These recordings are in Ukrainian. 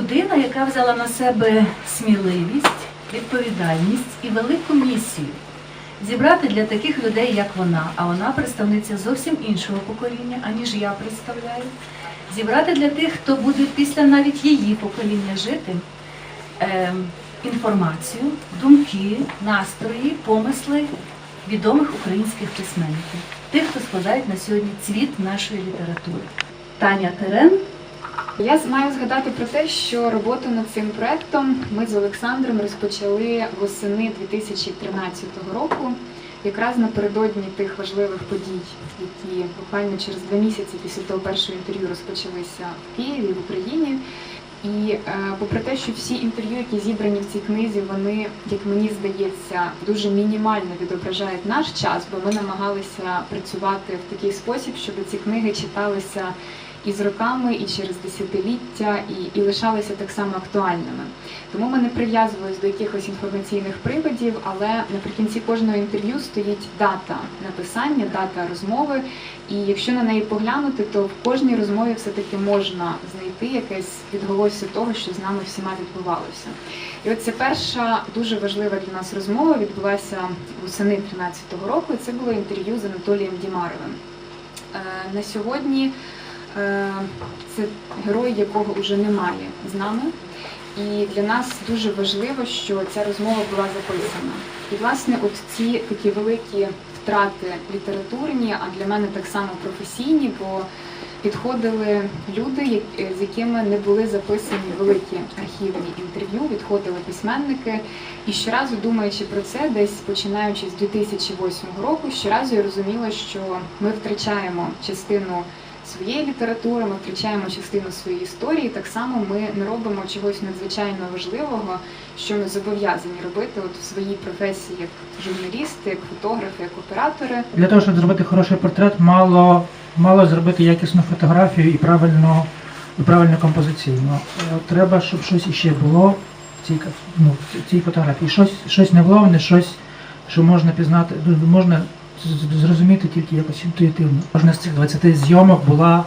людина, яка взяла на себе сміливість, відповідальність і велику місію зібрати для таких людей, як вона, а вона представниця зовсім іншого покоління, аніж я представляю. Зібрати для тих, хто буде після навіть її покоління жити, е, інформацію, думки, настрої, помисли відомих українських письменників, тих, хто складають на сьогодні цвіт нашої літератури. Таня Терен Я маю згадати про те, що роботу над цим проектом ми з Олександром розпочали восени 2013 року, якраз напередодні тих важливих подій, які буквально через два місяці після того першого інтерв'ю розпочалися в Києві, в Україні. І е, попри те, що всі інтерв'ю, які зібрані в цій книзі, вони, як мені здається, дуже мінімально відображають наш час, бо ми намагалися працювати в такий спосіб, щоб ці книги читалися і з роками, і через десятиліття, і, і лишалися так само актуальними. Тому ми не прив'язувалися до якихось інформаційних приводів, але наприкінці кожного інтерв'ю стоїть дата написання, дата розмови. І якщо на неї поглянути, то в кожній розмові все-таки можна знайти якесь відголосся того, що з нами всіма відбувалося. І от ця перша дуже важлива для нас розмова відбулася восени 2013 року. і Це було інтерв'ю з Анатолієм Дімаровим. Е, На сьогодні це герой, якого вже немає з нами. І для нас дуже важливо, що ця розмова була записана. І власне, от ці такі великі втрати літературні, а для мене так само професійні, бо підходили люди, з якими не були записані великі архівні інтерв'ю, відходили письменники. І щоразу думаючи про це, десь починаючи з 2008 року, щоразу я розуміла, що ми втрачаємо частину своєї літератури, ми втрачаємо частину своєї історії. Так само ми не робимо чогось надзвичайно важливого, що ми зобов'язані робити от в своїй професії як журналісти, як фотографи, як оператори. Для того, щоб зробити хороший портрет, мало, мало зробити якісну фотографію і правильно, і правильну композиційну. Е, Треба, щоб щось іще було в цій, ну, в цій фотографії. Щось, щось невловне, щось, що можна пізнати, ну, можна зрозуміти тільки якось інтуїтивно. Кожна з цих 20 зйомок була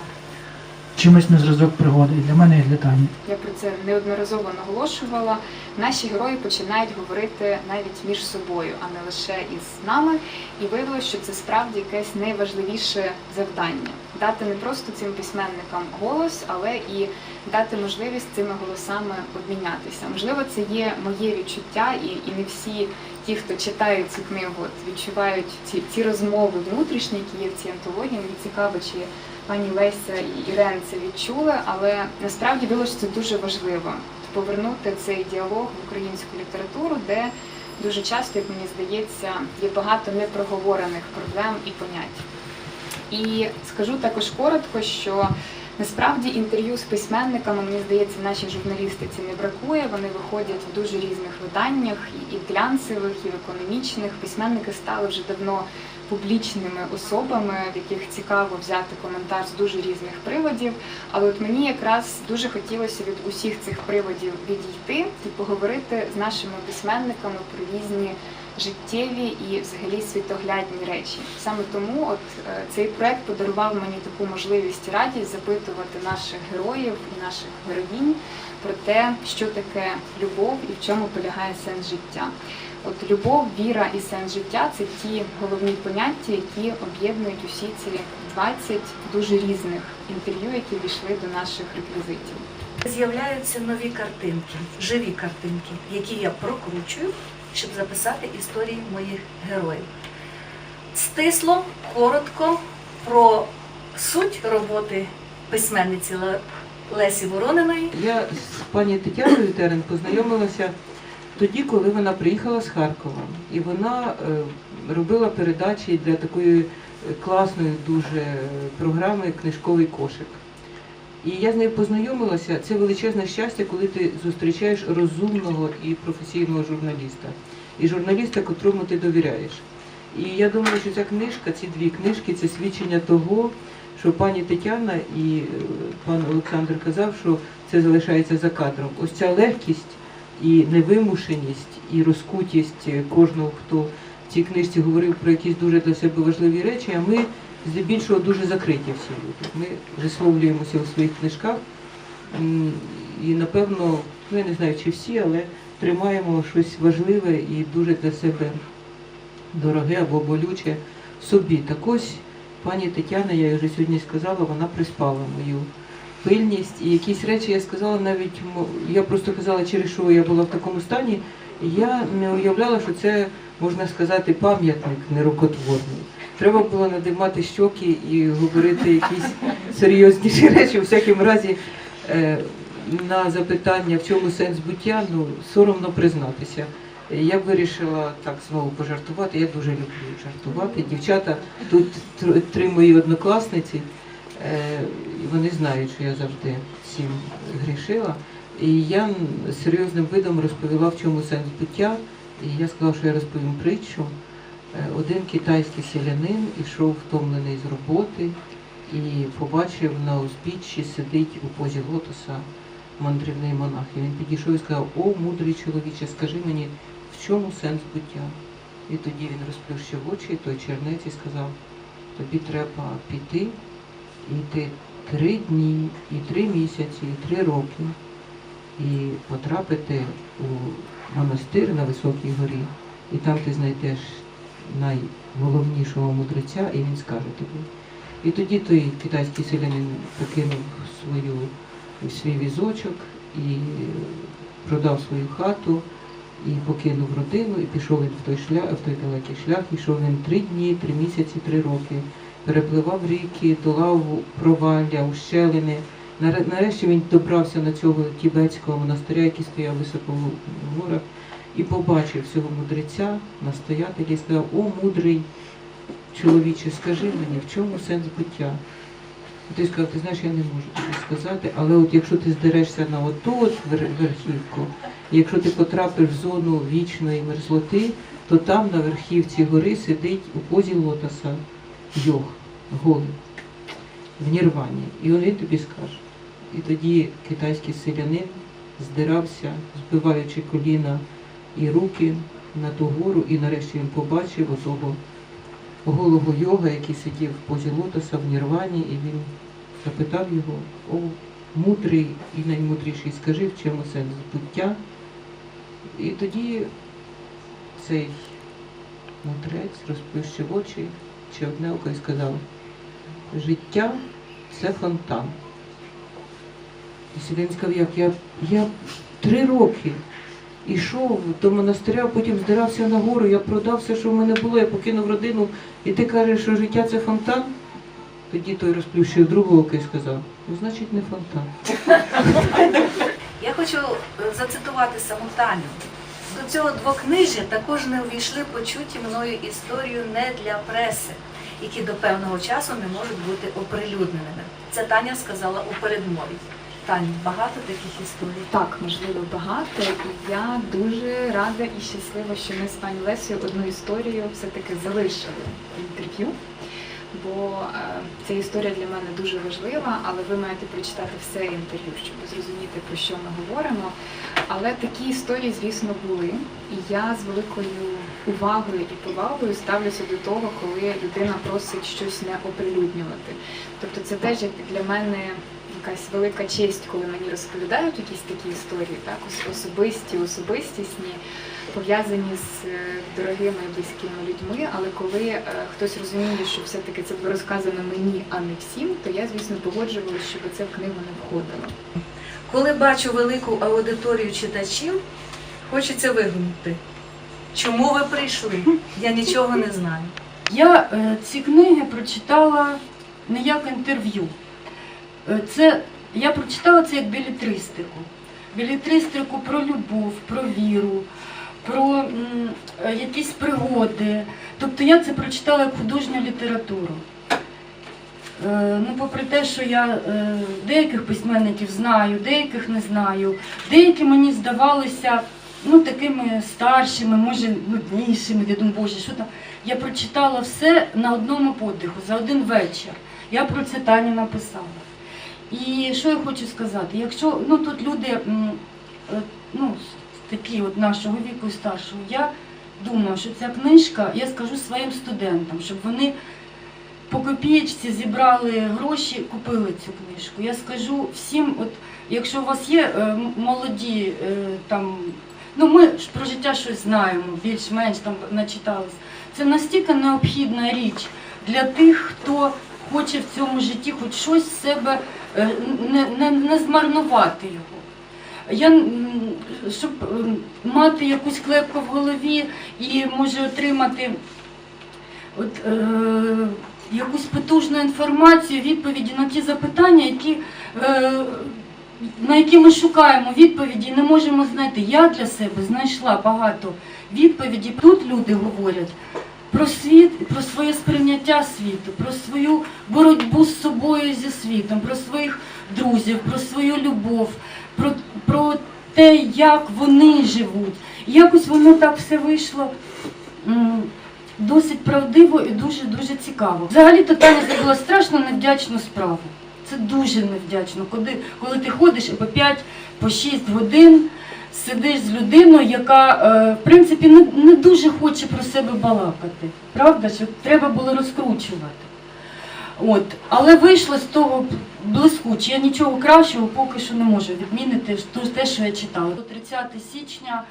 чимось на зразок пригоди і для мене, і для Тані. Я про це неодноразово наголошувала. Наші герої починають говорити навіть між собою, а не лише із нами. І виявилося, що це справді якесь найважливіше завдання дати не просто цим письменникам голос, але і дати можливість цими голосами обмінятися. Можливо, це є моє відчуття, і, і не всі ті, хто читають цю книгу, от, відчувають ці, ці розмови внутрішні, які є в цій антології. Мені цікаво, чи пані Леся і Ірен це відчули, але насправді було що це дуже важливо повернути цей діалог в українську літературу, де дуже часто, як мені здається, є багато непроговорених проблем і понять. І скажу також коротко, що насправді інтерв'ю з письменниками, мені здається, нашій журналістиці не бракує. Вони виходять в дуже різних виданнях, і глянцевих, і в економічних. Письменники стали вже давно публічними особами, в яких цікаво взяти коментар з дуже різних приводів. Але от мені якраз дуже хотілося від усіх цих приводів відійти і поговорити з нашими письменниками про різні життєві і взагалі світоглядні речі. Саме тому от е, цей проект подарував мені таку можливість і радість запитувати наших героїв і наших героїнь про те, що таке любов і в чому полягає сенс життя. От любов, віра і сенс життя це ті головні поняття, які об'єднують усі ці 20 дуже різних інтерв'ю, які війшли до наших реквізитів. з'являються нові картинки, живі картинки, які я прокручую, щоб записати історії моїх героїв. Стисло, коротко про суть роботи письменниці Лесі Ворониної. Я з пані Тетяною Терен познайомилася тоді, коли вона приїхала з Харкова. І вона е, робила передачі для такої класної дуже е, програми Книжковий кошик. І я з нею познайомилася. Це величезне щастя, коли ти зустрічаєш розумного і професійного журналіста. І журналіста, котрому ти довіряєш. І я думаю, що ця книжка, ці дві книжки, це свідчення того, що пані Тетяна і е, пан Олександр казав, що це залишається за кадром. Ось ця легкість і невимушеність, і розкутість е, кожного, хто в цій книжці говорив про якісь дуже для себе важливі речі, а ми здебільшого дуже закриті всі люди. Ми висловлюємося у своїх книжках і напевно, ну я не знаю, чи всі, але тримаємо щось важливе і дуже для себе дороге або болюче собі. Так ось пані Тетяна, я вже сьогодні сказала, вона приспала мою пильність. І якісь речі я сказала навіть, я просто казала, через що я була в такому стані. Я не уявляла, що це можна сказати пам'ятник нерукотворний. Треба було надимати щоки і говорити якісь серйозніші речі. У всякому разі, е, на запитання, в чому сенс буття, ну соромно признатися. Я вирішила так знову пожартувати. Я дуже люблю жартувати. Дівчата, тут три мої однокласниці, е, вони знають, що я завжди всім грішила. І я серйозним видом розповіла, в чому сенс буття. І я сказала, що я розповім притчу. Е, Один китайський селянин ішов втомлений з роботи і побачив на узбіччі сидить у позі лотоса мандрівний монах. І він підійшов і сказав: О, мудрий чоловіче, скажи мені, в чому сенс буття? І тоді він розплющив очі, той чернець і сказав, тобі треба піти і йти три дні, і три місяці, і три роки, і потрапити у монастир на високій горі. І там ти знайдеш найголовнішого мудреця, і він скаже тобі. І тоді той китайський селянин покинув свою, свій візочок і продав свою хату, і покинув родину, і пішов він в той шлях, в той далекий шлях, ішов він три дні, три місяці, три роки, перепливав ріки, долав провалля, ущелини. Нарешті він добрався на цього тібетського монастиря, який стояв високо в горах, і побачив цього мудреця, настоятеля, і сказав, о, мудрий чоловіче, скажи мені, в чому сенс буття? Ти сказав, ти знаєш, я не можу тобі сказати, але от якщо ти здерешся на оту от верхівку, якщо ти потрапиш в зону вічної мерзлоти, то там на верхівці гори сидить у позі лотоса йог, голий, в нірвані. І він тобі скаже. І тоді китайський селянин здирався, збиваючи коліна і руки на ту гору, і нарешті він побачив отого голого йога, який сидів в позі лотоса в Нірвані, і він запитав його, о, мудрий і наймудріший, скажи, в чому сенс буття. І тоді цей мудрець розплющив очі чи одне око і сказав, життя це фонтан. І Селін сказав, як я, я три роки ішов до монастиря, потім здирався на гору, я продав все, що в мене було, я покинув родину, і ти кажеш, що життя це фонтан? Тоді той розплющив другого око і сказав, ну значить не фонтан. Я хочу е, зацитувати саму Таню. До цього двокнижжя також не увійшли почуті мною історію не для преси, які до певного часу не можуть бути оприлюдненими. Це Таня сказала у передмові. Таня, багато таких історій. Так, можливо, багато. І я дуже рада і щаслива, що ми з пані Лесею одну історію все-таки залишили в інтерв'ю. Бо е, ця історія для мене дуже важлива, але ви маєте прочитати все інтерв'ю, щоб зрозуміти, про що ми говоримо. Але такі історії, звісно, були. І я з великою увагою і повагою ставлюся до того, коли людина просить щось не оприлюднювати. Тобто це теж як для мене якась велика честь, коли мені розповідають якісь такі історії, так особисті, особистісні, пов'язані з е, дорогими і близькими людьми. Але коли е, хтось розуміє, що все-таки це було розказано мені, а не всім, то я, звісно, погоджувалася, щоб це в книгу не входило. Коли бачу велику аудиторію читачів, хочеться вигукнути. Чому ви прийшли? Я нічого не знаю. Я е, ці книги прочитала не як інтерв'ю. Е, Це, я прочитала це як білетристику. Білетристику про любов, про віру, про м, е, якісь пригоди. Тобто я це прочитала як художню літературу. Е, Ну, попри те, що я е, деяких письменників знаю, деяких не знаю, деякі мені здавалися ну, такими старшими, може нуднішими. Я думаю, боже, що там. Я прочитала все на одному подиху, за один вечір. Я про це Тані написала. І що я хочу сказати? Якщо ну, тут люди е, ну, такі от нашого віку і старшого, я думаю, що ця книжка, я скажу своїм студентам, щоб вони по копієчці зібрали гроші, купили цю книжку. Я скажу всім, от якщо у вас є е, молоді е, там, ну ми ж про життя щось знаємо, більш-менш там начитались. Це настільки необхідна річ для тих, хто хоче в цьому житті хоч щось з себе не, не, не змарнувати його. Я, щоб мати якусь клепку в голові і може отримати от, е, якусь потужну інформацію, відповіді на ті запитання, які, е, на які ми шукаємо відповіді і не можемо знайти. Я для себе знайшла багато відповідей. Тут люди говорять про світ, про своє сприйняття світу, про свою боротьбу з собою зі світом, про своїх друзів, про свою любов, про, про те, як вони живуть. І якось воно так все вийшло. Досить правдиво і дуже дуже цікаво. Взагалі то Таня зробила страшно невдячну справу. Це дуже невдячно, коли, коли ти ходиш і по 5 по 6 годин сидиш з людиною, яка е, в принципі не, дуже хоче про себе балакати. Правда, що треба було розкручувати. От. Але вийшло з того блискуче. Я нічого кращого поки що не можу відмінити те, що я читала. До 30 січня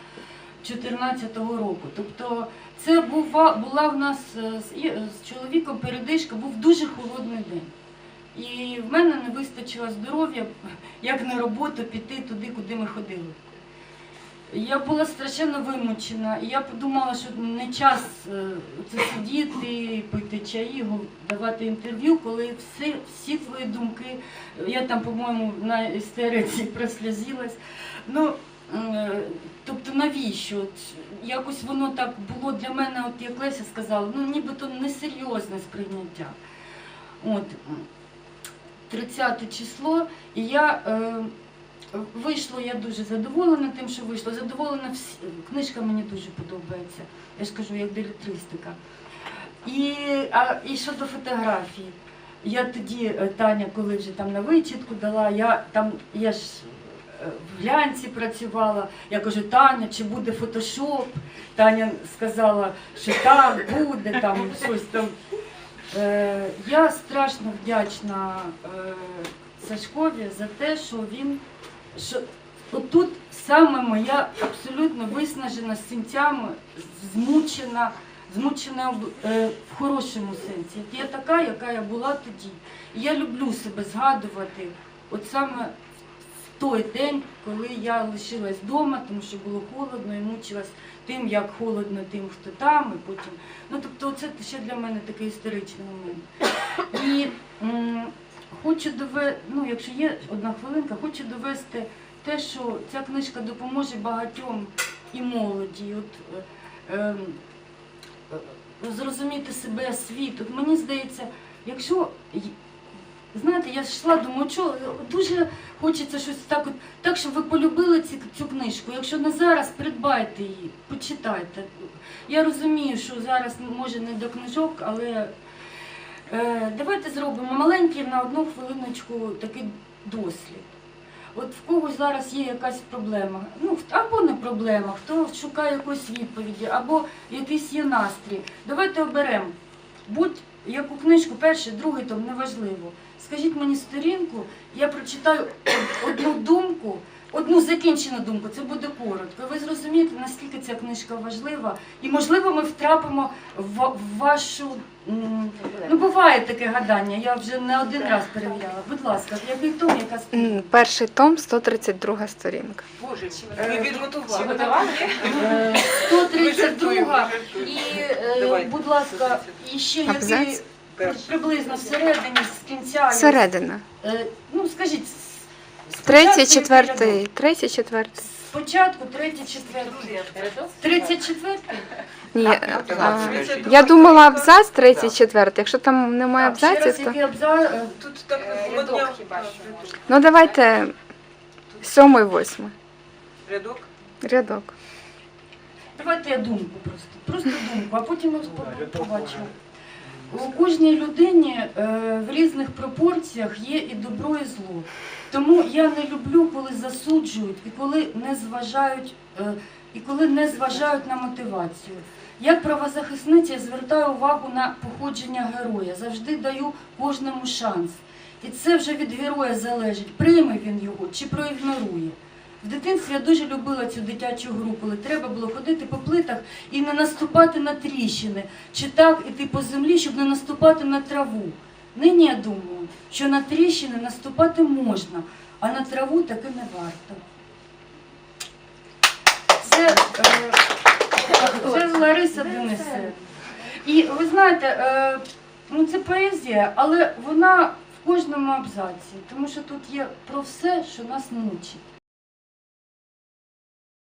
2014 року. Тобто це була, була в нас е, з, з чоловіком передишка, був дуже холодний день. І в мене не вистачило здоров'я, як на роботу піти туди, куди ми ходили. Я була страшенно вимучена, я подумала, що не час е, це сидіти, пити чаї, давати інтерв'ю, коли всі, всі твої думки, я там, по-моєму, на істериці прослязилась. Ну, е, тобто навіщо? От якось воно так було для мене, от як Леся сказала, ну нібито несерйозне сприйняття. От, 30 число, і я е, вийшло, я дуже задоволена тим, що вийшло. Задоволена всі, книжка мені дуже подобається. Я ж кажу, як делітристика. І, а, і щодо фотографії. Я тоді, е, Таня, коли вже там на вичітку дала, я там, я ж е, в глянці працювала. Я кажу, Таня, чи буде фотошоп? Таня сказала, що так, буде там щось там. Е, я страшно вдячна е, Сашкові за те, що він що отут саме моя абсолютно виснажена синцями, змучена, змучена е, в хорошому сенсі. Я така, яка я була тоді. І я люблю себе згадувати, от саме в той день, коли я лишилась вдома, тому що було холодно і мучилась тим, як холодно тим, хто там, і потім. Ну тобто, це ще для мене такий історичний момент. І хочу довести, ну якщо є одна хвилинка, хочу довести те, що ця книжка допоможе багатьом і молоді. От, е, ем, е, зрозуміти себе світ. От мені здається, якщо знаєте, я йшла, думаю, що дуже хочеться щось так, от, так, щоб ви полюбили ці, цю книжку. Якщо не зараз, придбайте її, почитайте. Я розумію, що зараз може не до книжок, але давайте зробимо маленький на одну хвилиночку такий дослід. От в когось зараз є якась проблема, ну або не проблема, хто шукає якоїсь відповіді, або якийсь є настрій. Давайте оберемо будь-яку книжку, перший, другий том, неважливо. Скажіть мені сторінку, я прочитаю одну думку, одну закінчену думку, це буде коротко. Ви зрозумієте, наскільки ця книжка важлива, і можливо ми втрапимо в, вашу. Ну, буває таке гадання, я вже не один раз перевіряла. Будь ласка, який том, яка сторінка? Перший том, 132 сторінка. Боже, Е, ви відготували. Е, 132 і, е, будь ласка, і ще який приблизно всередині, з кінця. Середина. Е, Ну, скажіть, Третій, четвертий. Третій, четвертий. Спочатку третій, четвертий. Тридцять четвертий? Ні, а, я думала абзац третій, четвертий. Якщо там немає абзаців, то? Е, Тут так рядок хіба що. ну давайте сьомий, восьмий. Рядок. Рядок. Давайте я думку просто. Просто думку, а потім ми побачимо. У кожній людині е, в різних пропорціях є і добро, і зло. Тому я не люблю, коли засуджують і коли не зважають, е, і коли не зважають на мотивацію. Як правозахисниця звертаю увагу на походження героя, завжди даю кожному шанс. І це вже від героя залежить, прийме він його чи проігнорує. В дитинстві я дуже любила цю дитячу гру, коли треба було ходити по плитах і не наступати на тріщини, чи так іти по землі, щоб не наступати на траву. Нині я думаю, що на тріщини наступати можна, а на траву таки не варто. Це, е, це Лариса Денисенко. І ви знаєте, е, ну це поезія, але вона в кожному абзаці, тому що тут є про все, що нас мучить.